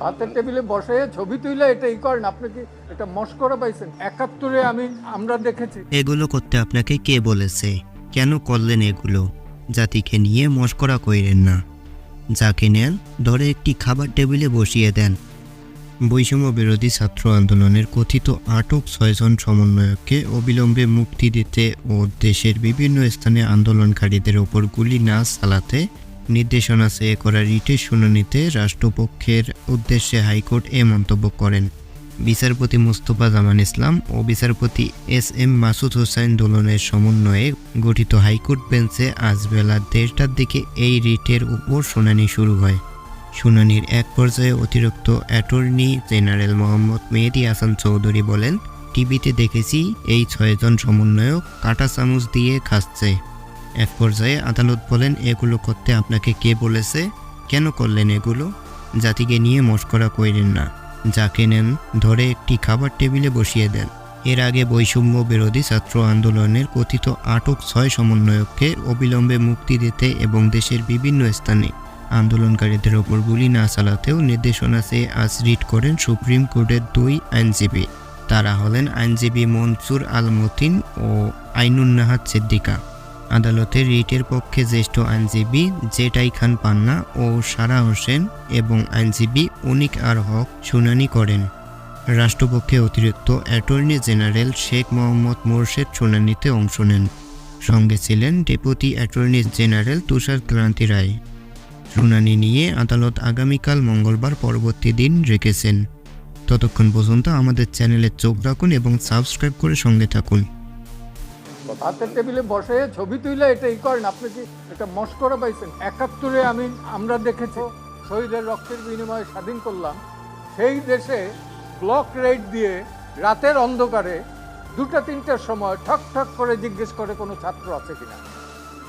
হাতের টেবিলে বসে ছবি করেন, আপনি কি এটা মস্করা পাইছেন? একাত্তরে আমি, আমরা দেখেছি। এগুলো করতে আপনাকে কে বলেছে? কেন করলেন এগুলো? জাতিকে নিয়ে মস্করা কইরেন না। যাকে নেন, ধরে একটি খাবার টেবিলে বসিয়ে দেন। বৈষম্য বিরোধী ছাত্র আন্দোলনের কথিত আটক ছয়জন সমন্বয়ককে অবিলম্বে মুক্তি দিতে ও দেশের বিভিন্ন স্থানে আন্দোলনকারীদের ওপর গুলি না চালাতে নির্দেশনা চেয়ে করা রিটের শুনানিতে রাষ্ট্রপক্ষের উদ্দেশ্যে হাইকোর্ট এ মন্তব্য করেন। বিচারপতি মুস্তফা জামান ইসলাম ও বিচারপতি এস এম মাসুদ হোসেন দোলনের সমন্বয়ে গঠিত হাইকোর্ট বেঞ্চে আজ বেলা দেড়টার দিকে এই রিটের উপর শুনানি শুরু হয়। শুনানির এক পর্যায়ে অতিরিক্ত অ্যাটর্নি জেনারেল মোহাম্মদ মেহেদি হাসান চৌধুরী বলেন, টিভিতে দেখেছি এই ছয়জন সমন্বয়ক কাটা চামচ দিয়ে খাচ্ছে। এক পর্যায়ে আদালত বলেন, এগুলো করতে আপনাকে কে বলেছে? কেন করলেন এগুলো? জাতিকে নিয়ে মস্করা কইরেন না। যাকে নেন, ধরে একটি খাবার টেবিলে বসিয়ে দেন। এর আগে বৈষম্য বিরোধী ছাত্র আন্দোলনের কথিত আটক ছয় সমন্বয়ককে অবিলম্বে মুক্তি দিতে এবং দেশের বিভিন্ন স্থানে আন্দোলনকারীদের ওপর গুলি না চালাতেও নির্দেশনা চেয়ে আজ রিট করেন সুপ্রিম কোর্টের দুই আইনজীবী। তারা হলেন আইনজীবী মনসুর আল মতিন ও আইনুন্নাহাত সিদ্দিকা। আদালতের রিটের পক্ষে জ্যেষ্ঠ আইনজীবী জেটাই খান পান্না ও সারা হোসেন এবং আইনজীবী অনিক আর হক শুনানি করেন। রাষ্ট্রপক্ষে অতিরিক্ত অ্যাটর্নি জেনারেল শেখ মোহাম্মদ মোরশেদ শুনানিতে অংশ নেন। সঙ্গে ছিলেন deputy attorney general Tushar Kranti Roy. শুনানি নিয়ে আদালত আগামীকাল মঙ্গলবার পরবর্তী দিন রেখেছেন। ততক্ষণ পর্যন্ত আমাদের চ্যানেলে চোখ রাখুন এবং সাবস্ক্রাইব করে সঙ্গে থাকুন। হাতের টেবিলে বসে ছবি তুলে এটা ই করেন আপনি কি এটা মস্করা পাইছেন একাত্তরে আমি আমরা দেখেছি শহীদের রক্তের বিনিময়ে স্বাধীন করলাম। সেই দেশে ব্লক রেড দিয়ে রাতের অন্ধকারে দুটা তিনটার সময় ঠক ঠক করে জিজ্ঞেস করে কোনো ছাত্র আছে কিনা।